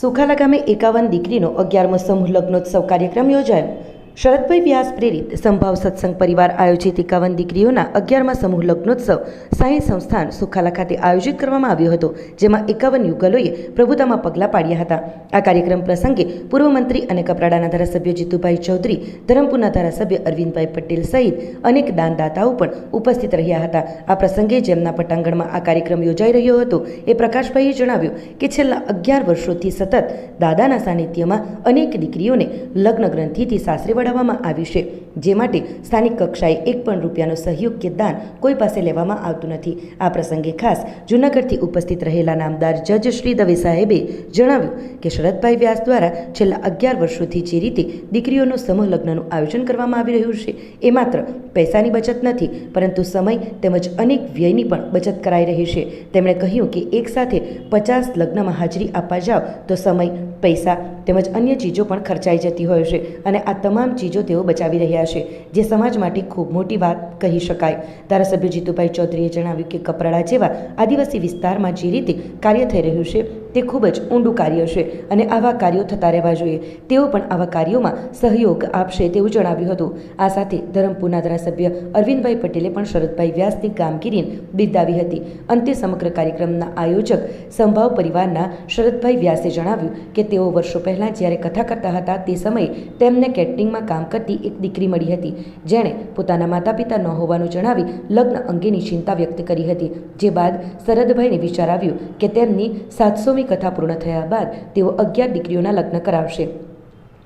સુખાલા ગામે એકાવન દીકરીનો અગિયારમો સમૂહ લગ્નોત્સવ કાર્યક્રમ યોજાયો. શરદભાઈ વ્યાસ પ્રેરિત સંભાવ સત્સંગ પરિવાર આયોજિત એકાવન દીકરીઓના અગિયારમાં સમૂહ લગ્નોત્સવ સાંઈ સંસ્થાન સુખાલા ખાતે આયોજિત કરવામાં આવ્યો હતો, જેમાં એકાવન યુગલોએ પ્રભુતામાં પગલાં પાડ્યા હતા. આ કાર્યક્રમ પ્રસંગે પૂર્વ મંત્રી અને કપરાડાના ધારાસભ્ય જીતુભાઈ ચૌધરી, ધરમપુરના ધારાસભ્ય અરવિંદભાઈ પટેલ સહિત અનેક દાનદાતાઓ પણ ઉપસ્થિત રહ્યા હતા. આ પ્રસંગે જેમના પટાંગણમાં આ કાર્યક્રમ યોજાઈ રહ્યો હતો, એ પ્રકાશભાઈએ જણાવ્યું કે છેલ્લા અગિયાર વર્ષોથી સતત દાદાના સાનિધ્યમાં અનેક દીકરીઓને લગ્ન ગ્રંથિથી સાસરે વળાવવામાં આવ્યું છે, જે માટે સ્થાનિક કક્ષાએ એક પણ રૂપિયાનો સહયોગ કે દાન કોઈ પાસે લેવામાં આવતું નથી. આ પ્રસંગે ખાસ જૂનાગઢથી ઉપસ્થિત રહેલા નામદાર જજ શ્રી દવે સાહેબે જણાવ્યું કે શરદભાઈ વ્યાસ દ્વારા છેલ્લા અગિયાર વર્ષોથી જે રીતે દીકરીઓનો સમૂહ લગ્નનું આયોજન કરવામાં આવી રહ્યું છે, એ માત્ર પૈસાની બચત નથી, પરંતુ સમય તેમજ અનેક વ્યયની પણ બચત કરાઈ રહી છે. તેમણે કહ્યું કે એકસાથે પચાસ લગ્નમાં હાજરી આપવા જાઓ તો સમય, પૈસા તેમજ અન્ય ચીજો પણ ખર્ચાઈ જતી હોય છે અને આ તમામ ચીજો તેઓ બચાવી રહ્યા છે, જે સમાજ માટે ખૂબ મોટી વાત કહી શકાય. ધારાસભ્ય જીતુભાઈ ચૌધરીએ જણાવ્યું કે કપરાડા જેવા આદિવાસી વિસ્તારમાં જે રીતે કાર્ય થઈ રહ્યું છે તે ખૂબ જ ઊંડું કાર્ય છે અને આવા કાર્યો થતા રહેવા જોઈએ. તેઓ પણ આવા કાર્યોમાં સહયોગ આપશે તેવું જણાવ્યું હતું. આ સાથે ધરમપુરના ધારાસભ્ય અરવિંદભાઈ પટેલે પણ શરદભાઈ વ્યાસની કામગીરીને બિરદાવી હતી. અંતે સમગ્ર કાર્યક્રમના આયોજક સંભાવ પરિવારના શરદભાઈ વ્યાસે જણાવ્યું કે તેઓ વર્ષો પહેલાં જ્યારે કથા કરતા હતા તે સમયે તેમને કેટરિંગમાં કામ કરતી એક દીકરી મળી હતી. જેણે પોતાના માતા પિતા ન હોવાનું જણાવી લગ્ન અંગેની ચિંતા વ્યક્ત કરી હતી. જે બાદ શરદભાઈને વિચાર આવ્યો કે તેમની સાતસોમી કથા પૂર્ણ થયા બાદ તેઓ અગિયાર દીકરીઓના લગ્ન કરાવશે.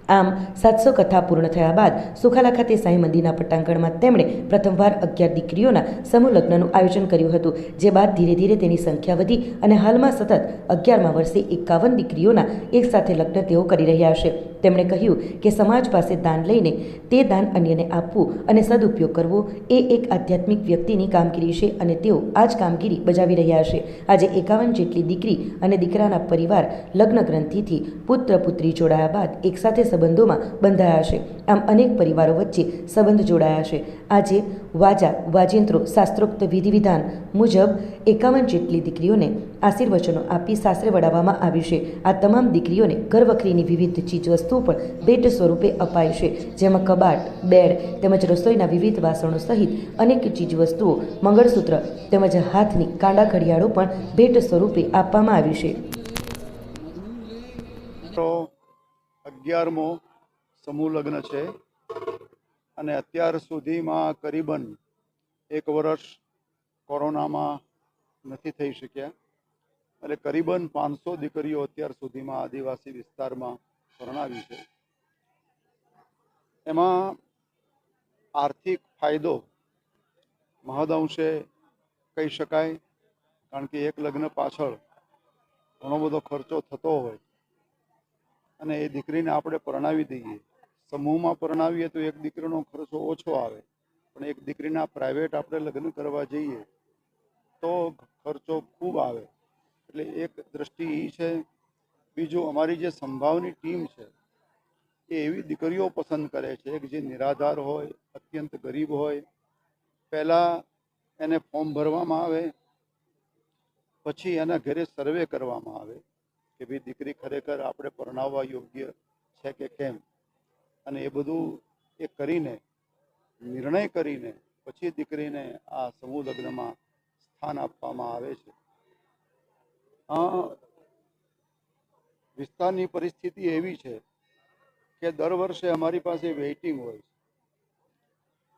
આમ, સાતસો કથા પૂર્ણ થયા બાદ સુખાલા ખાતે સાંઈ મંદિરના પટાંગણમાં તેમણે પ્રથમવાર અગિયાર દીકરીઓના સમૂહ લગ્નનું આયોજન કર્યું હતું, જે બાદ ધીરે ધીરે તેની સંખ્યા વધી અને હાલમાં સતત અગિયારમાં વર્ષે એકાવન દીકરીઓના એકસાથે લગ્ન તેઓ કરી રહ્યા છે. તેમણે કહ્યું કે સમાજ પાસે દાન લઈને તે દાન અન્યને આપવું અને સદુપયોગ કરવો એ એક આધ્યાત્મિક વ્યક્તિની કામગીરી છે અને તેઓ આ જ કામગીરી બજાવી રહ્યા છે. આજે એકાવન જેટલી દીકરી અને દીકરાના પરિવાર લગ્ન ગ્રંથિથી પુત્ર પુત્રી જોડાયા બાદ એકસાથે સંબંધોમાં બંધાયા છે. આમ અનેક પરિવારો વચ્ચે સંબંધ જોડાયા છે. આજે વાજા વાજિંત્રો શાસ્ત્રોક્ત વિધિ વિધાન મુજબ એકાવન જેટલી દીકરીઓને આશીર્વચનો આપી સાસરે વડાવવામાં આવ્યું છે. આ તમામ દીકરીઓને ઘરવખરીની વિવિધ ચીજવસ્તુઓ પણ ભેટ સ્વરૂપે અપાય છે. જેમાં કબાટ, બેડ તેમજ રસોઈના વિવિધ વાસણો સહિત અનેક ચીજવસ્તુઓ, મંગળસૂત્ર તેમજ હાથની કાંડા ઘડિયાળો પણ ભેટ સ્વરૂપે આપવામાં આવી છે. અગિયારમો સમૂહ લગ્ન છે અને અત્યાર સુધીમાં કરીબન એક વર્ષ કોરોનામાં નથી થઈ શક્યા. એટલે કરીબન પાંચસો દીકરીઓ અત્યાર સુધીમાં આદિવાસી વિસ્તારમાં પરણાવી છે. એમાં આર્થિક ફાયદો મહદઅંશે કહી શકાય, કારણ કે એક લગ્ન પાછળ ઘણો બધો ખર્ચો થતો હોય અને એ દીકરીને આપણે પરણાવી દઈએ. સમૂહમાં પરણાવીએ તો એક દીકરીનો ખર્ચો ઓછો આવે, પણ એક દીકરીના પ્રાઇવેટ આપણે લગ્ન કરવા જઈએ તો ખર્ચો ખૂબ આવે. એટલે એક દ્રષ્ટિ એ છે બીજું અમારી જે સંભાવની ટીમ છે, એ એવી દીકરીઓ પસંદ કરે છે કે જે નિરાધાર હોય, અત્યંત ગરીબ હોય. પહેલાં એને ફોર્મ ભરવામાં આવે, પછી એના ઘરે સર્વે કરવામાં આવે કે ભાઈ દીકરી ખરેખર આપણે પરણાવવા યોગ્ય છે કે કેમ? અને એ બધું એ કરીને, નિર્ણય કરીને પછી દીકરીને આ સમૂહ લગ્નમાં સ્થાન આપવામાં આવે છે. આ વિસ્તારની પરિસ્થિતિ એવી છે કે દર વર્ષે અમારી પાસે વેઇટિંગ હોય છે.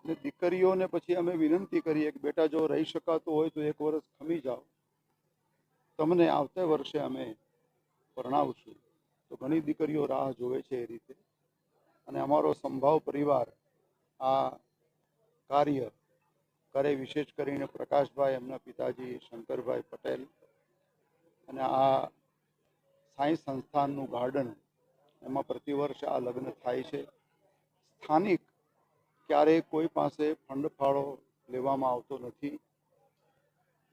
અને દીકરીઓને પછી અમે વિનંતી કરીએ કે બેટા, જો રહી શકાતું હોય તો એક વર્ષ ખમી જાઓ. તમને આવતા વર્ષે અમે પરણાવશું. તો ઘણી દીકરીઓ રાહ જોવે છે એ રીતે. અને અમારો સંભાવ પરિવાર આ કાર્ય કરે વિશેષ કરીને પ્રકાશભાઈ, એમના પિતાજી, શંકરભાઈ પટેલ અને આ સાંઈ સંસ્થાનનું ગાર્ડન એમાં પ્રતિવર્ષ આ લગ્ન થાય છે. સ્થાનિક ક્યારેય કોઈ પાસે ફંડ ફાળો લેવામાં આવતો નથી.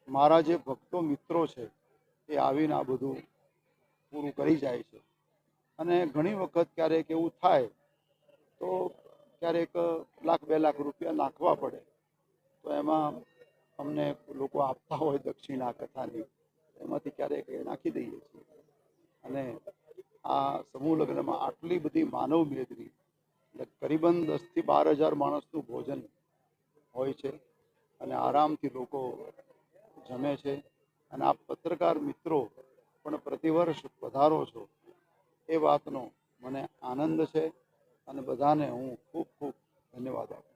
મારા જે ભક્તો મિત્રો છે, એ આવીને આ બધું પૂરું કરી જાય છે. અને ઘણી વખત ક્યારેક એવું થાય, તો ક્યારેક લાખ, બે લાખ રૂપિયા નાખવા પડે. તો એમાં અમને લોકો આપતા હોય દક્ષિણા કથાની, એમાંથી ક્યારેક નાખી દઈએ છીએ. અને આ સમૂહ લગ્નમાં આટલી બધી માનવ મેદની એટલે કરીબન દસથી બાર હજાર માણસનું ભોજન હોય છે અને આરામથી લોકો જમે છે. અને આ પત્રકાર મિત્રો પણ પ્રતિવર્ષ પધારો છો. એ વાતનો મને આનંદ છે અને બધાને હું ખૂબ ખૂબ ધન્યવાદ આપું